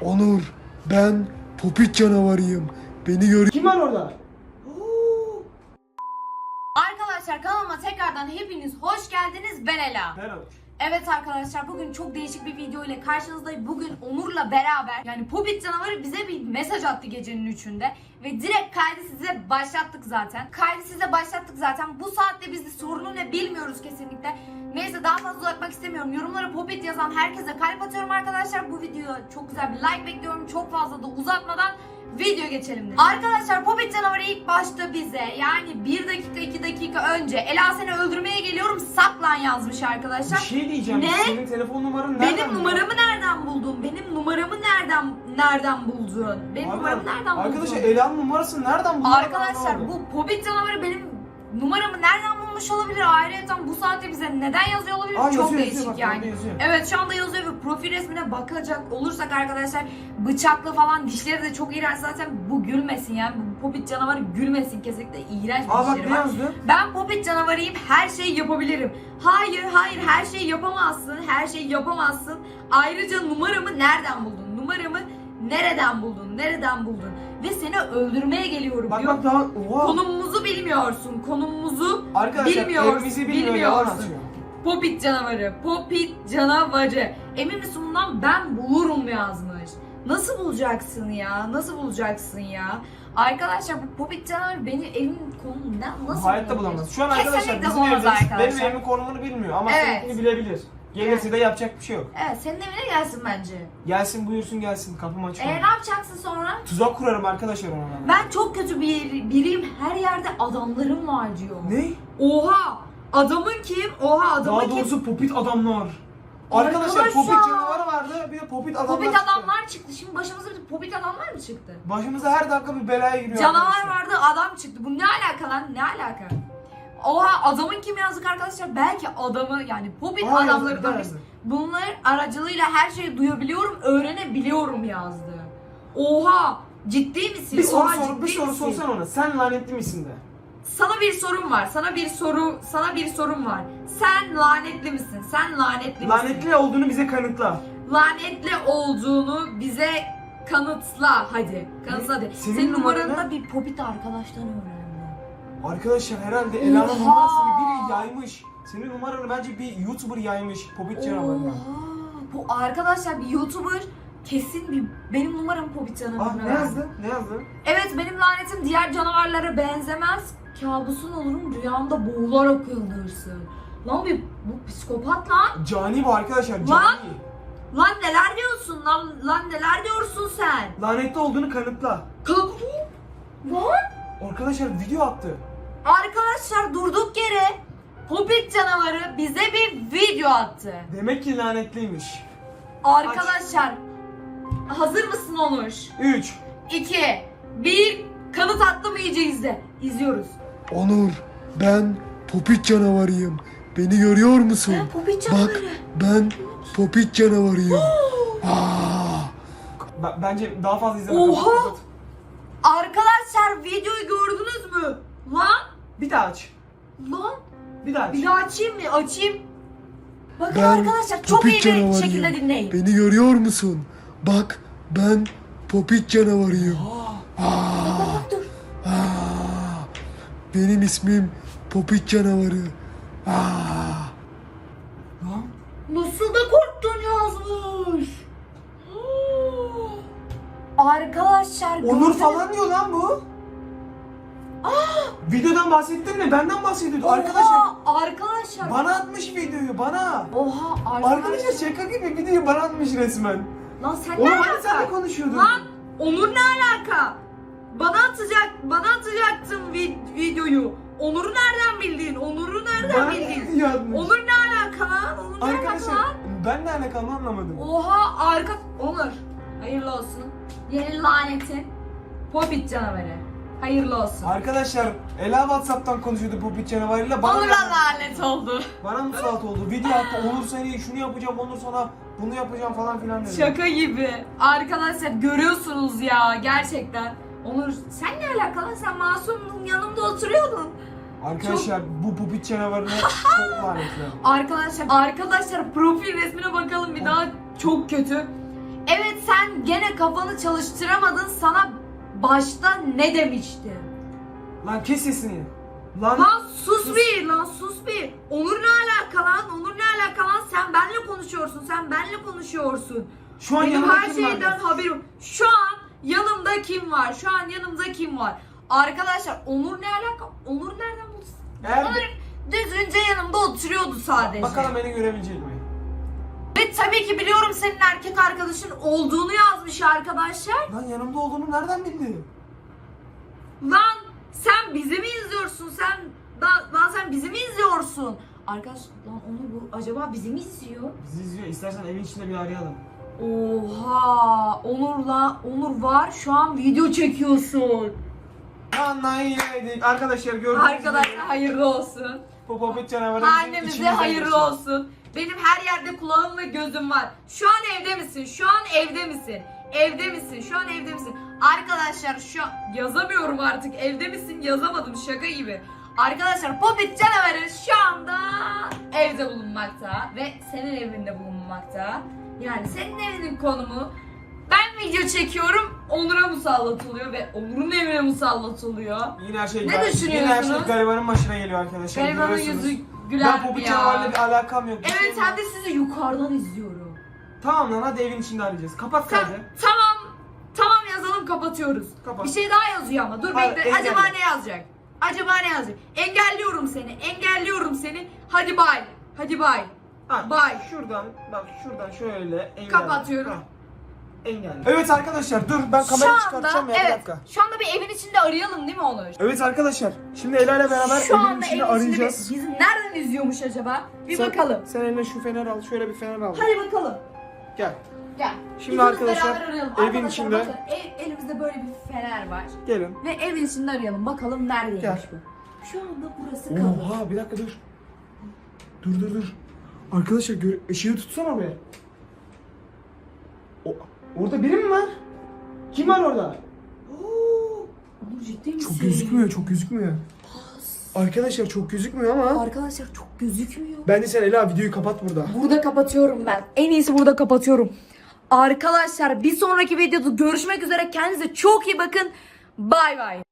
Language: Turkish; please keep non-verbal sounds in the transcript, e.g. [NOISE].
Onur, ben popit canavarıyım. Beni gör... Kim var orada? Arkadaşlar kanalıma tekrardan hepiniz hoş geldiniz. Ben Ela. Merhaba. Evet arkadaşlar bugün çok değişik bir video ile karşınızdayım. Bugün Onur'la beraber yani Popit canavarı bize bir mesaj attı gecenin üçünde. Ve direkt kaydı size başlattık zaten. Kaydı size başlattık zaten. Bu saatte biz de sorunu ne bilmiyoruz kesinlikle. Neyse daha fazla uzatmak istemiyorum. Yorumlara Popit yazan herkese kalp atıyorum arkadaşlar. Bu videoya çok güzel bir like bekliyorum. Çok fazla da uzatmadan Video geçelim dedim. Arkadaşlar Popit canavarı ilk başta bize yani 1 dakika 2 dakika önce Ela seni öldürmeye geliyorum saklan yazmış Bir arkadaşlar. şey diyeceğim. Ne? Senin telefon numaranı nereden Benim buldun? numaramı nereden buldun? Benim numaramı nereden nereden buldun? Benim Abi, numaramı nereden buldun? Arkadaşlar Ela'nın numarasını nereden buldun? Arkadaşlar bu Popit canavarı benim numaramı nereden bulmuş olabilir? Ayrıca bu saatte bize neden yazıyor olabilir? Aa, Çok yazıyor, değişik yazıyor, bak, yani. yazıyor. Evet şu anda yazıyor ve profil resmine bakacak olursak arkadaşlar bıçaklı falan dişleri de çok iğrenç zaten bu gülmesin yani bu Popit canavarı gülmesin kesinlikle iğrenç bir Aa bak dişleri ne var. yazdı? Ben Popit canavarıyım her şeyi yapabilirim. Hayır hayır her şeyi yapamazsın her şeyi yapamazsın. Ayrıca numaramı nereden buldun? Numaramı nereden buldun? Nereden buldun? Ve seni öldürmeye geliyorum Bak diyor. bak daha oha. Konumumuzu bilmiyorsun. Konumumuzu Arkadaşlar bilmiyorsun, evimizi bilmiyor yalan bilmiyorsun. atıyor. Popit canavarı. Popit canavarı. Emin misin bundan ben bulurum yazmış. Nasıl bulacaksın ya? Nasıl bulacaksın ya? Arkadaşlar bu Popit canavarı beni evin konumundan nasıl Hayatta bulabilir? bulamaz. Şu an arkadaşlar Kesinlikle bizim bulamaz evdeyiz. Benim arkadaşlar. evimin konumunu bilmiyor ama Evet. seninkini bilebilir. Gelirse de yapacak bir şey yok. Evet senin evine gelsin bence. Gelsin buyursun gelsin kapım açık. E ne yapacaksın sonra? Tuzak kurarım arkadaşlar ona. ben. Ben çok kötü bir biriyim. Her yerde adamlarım var diyor. Ne? Oha! Adamın kim? Oha adamın Daha kim? doğrusu popit adamlar. Arkadaşlar Arkadaşlar. popit canavarı vardı bir de popit adamlar Popit çıktı. adamlar çıktı. Şimdi başımıza bir popit adamlar mı çıktı? Başımıza her dakika bir belaya giriyor Canavar arkadaşlar. vardı adam çıktı. Bu ne alaka lan? Ne alaka? Oha adamın kim yazdık arkadaşlar? Belki adamı yani popit Aa, birisi. yazdı. Bunlar aracılığıyla her şeyi duyabiliyorum, öğrenebiliyorum yazdı. Oha! Ciddi misin? Bir soru Oha, sor, bir soru misin? sorsan ona. Sen lanetli misin de. Sana bir sorum var. Sana bir soru, sana bir sorum var. Sen lanetli misin? Sen lanetli misin? Lanetli olduğunu bize kanıtla. lanetli olduğunu bize kanıtla hadi. Kanıtla hadi. Senin Senin, numaran numaranı ne? da bir popit arkadaştan öğrendim. Arkadaşlar herhalde Ela'nın numarasını biri yaymış. Senin numaranı bence bir YouTuber yaymış. Popit canavarına. Bu arkadaşlar bir YouTuber kesin bir benim numaramı popit Ah canavarına ne verdi. yazdı? Ne yazdı? Evet benim lanetim diğer canavarlara benzemez. Kabusun olurum rüyamda boğularak öldürsün. Lan bir bu psikopat lan. Cani bu arkadaşlar. Lan! Cani. Lan neler diyorsun lan? Lan neler diyorsun sen? Lanetli olduğunu kanıtla. Kalk. Arkadaşlar video attı. Arkadaşlar durduk yere Popit canavarı bize bir video attı. Demek ki lanetliymiş. Arkadaşlar hazır mısın Onur? 3. 2 1 kanıt attım iyice izle. İzliyoruz. Onur, ben popit canavarıyım. Beni görüyor musun? Ben Popit Bak, canavarı. ben popit canavarıyım. [GASPS] Aa, Bence daha fazla izleme. Oha! Kapat, kapat. Arkadaşlar videoyu gördünüz mü? Lan Bir daha aç. lan Bir daha aç. bir daha açayım mı? Açayım. Bakın ben arkadaşlar çok popit iyi bir canavarıyım. şekilde dinleyin. Beni görüyor musun? Bak, ben popit canavarıyım. Aa, Aa, Bak dur. aa, benim ismim popit canavarı. Aa. lan. Nasıl da korktun yazmış. Arkadaşlar Onur gördünüz falan diyor lan bu. Videodan bahsettin mi? Benden bahsediyordu. Oha, Arkadaşlar arkadaşlar. bana atmış videoyu bana. Oha arkadaşlar. Arkadaşlar şaka gibi videoyu bana atmış resmen. Lan sen Oğlum ne hani alaka? sen de konuşuyordun. Lan Onur ne alaka? Bana atacak, bana atacaktın vi- videoyu. Onur'u nereden bildin? Onur'u nereden Bana bildin? [LAUGHS] atmış. Onur ne alaka lan? Onur ne alaka Arkadaşlar lan? ben ne alakalı anlamadım. Oha arka... Onur. Hayırlı olsun. Yeni lanetin. Popit canavarı. Hayırlı olsun. Arkadaşlar Ela Whatsapp'tan konuşuyordu bu bit canavarıyla. Bana, Onur'a lanet oldu. bana musallat oldu. Video attı. Onur seni şunu yapacağım, Onur sana bunu yapacağım falan filan dedi. Şaka gibi. Arkadaşlar görüyorsunuz ya gerçekten. Onur sen ne alakalı? Sen Masum'un yanımda oturuyordun. Arkadaşlar bu pupit canavarına [LAUGHS] çok lanetli. Arkadaşlar arkadaşlar profil resmine bakalım bir daha çok kötü. Evet Sen gene kafanı çalıştıramadın sana başta ne demiştim? Lan kes sesini. Lan Lan sus bir lan sus bir. Onur ne alaka lan? Onur ne alaka lan? Sen benle konuşuyorsun. Sen benle konuşuyorsun. şu an Benim yanımda her kim var? şeyden haberim. Şu an yanımda kim var? Şu an yanımda kim var? Arkadaşlar Onur ne alaka? Onur nereden buldu? Eğer- Onur düzgünce yanımda oturuyordu sadece. Bakalım beni görebilecek mi? Ve tabii ki biliyorum senin erkek arkadaşın olduğunu yazmış arkadaşlar. Lan yanımda olduğunu nereden bildi? Lan sen bizi mi izliyorsun? Sen lan, lan sen bizi mi izliyorsun? Arkadaş lan Onur bu acaba bizi mi izliyor? Bizi izliyor. İstersen evin içinde bir arayalım. Oha Onur'la Onur var şu an video çekiyorsun. Lan lan yedik. Arkadaşlar gördüğünüz Arkadaşlar gibi hayırlı olsun. bu popet canavarı içimizde hayırlı olsun. Benim her yerde kulağım ve gözüm var. Şu an evde misin? Şu an evde misin? Evde misin? Şu an evde misin? Arkadaşlar şu an yazamıyorum artık. Evde misin? Yazamadım şaka gibi. Arkadaşlar Popit canavarı şu anda evde bulunmakta ve senin evinde bulunmakta. Yani senin evinin konumu ben video çekiyorum Onur'a musallat oluyor ve Onur'un evine musallat oluyor. Yine her şey Ne gar- Yine her şey düşünüyorsunuz? garibanın başına geliyor arkadaşlar. Garibanın görüyorsunuz. yüzü güler popet ya. canavarla bir alakam yok. Evet yok. de sizi yukarıdan izliyorum. Tamam lan hadi evin içinde arayacağız. Kapat Ta- kaydı. tamam. Tamam yazalım kapatıyoruz. Kapat. Bir şey daha yazıyor ama. Dur Hayır, bekle. engelle. Acaba ne yazacak? Acaba ne yazacak? Engelliyorum seni. Engelliyorum seni. Hadi bay. Hadi bay. Ha, Bay. Şuradan bak şuradan şöyle engel. Kapatıyorum. Ha, Engel. Evet arkadaşlar dur ben kamerayı çıkartacağım ya bir evet. dakika. Şu anda bir evin içinde arayalım değil mi Onur? Evet arkadaşlar şimdi Ela ile beraber Şu evin anda içinde evin arayacağız. bir, bizi nereden izliyormuş acaba? Bir Sen- bakalım. Sen eline şu fener al şöyle bir fener al. Hadi bakalım. Gel. Gel. Şimdi İkimiz arkadaşlar, beraber arayalım. evin Arkadaşlar içinde- bakın, ev- elimizde böyle bir fener var. Gelin. Ve evin içinde arayalım. Bakalım neredeymiş Gel. bu. Şu anda burası kapalı. Oha bir dakika dur. Dur dur dur. Arkadaşlar gör ışığı tutsana be. O, orada biri mi var? Kim var orada? Onur ciddi misin? Çok gözükmüyor, çok gözükmüyor. Arkadaşlar çok gözükmüyor ama. Arkadaşlar çok gözükmüyor. Bence sen Ela videoyu kapat burada. Burada kapatıyorum ben. En iyisi burada kapatıyorum. Arkadaşlar bir sonraki videoda görüşmek üzere. Kendinize çok iyi bakın. Bay bay.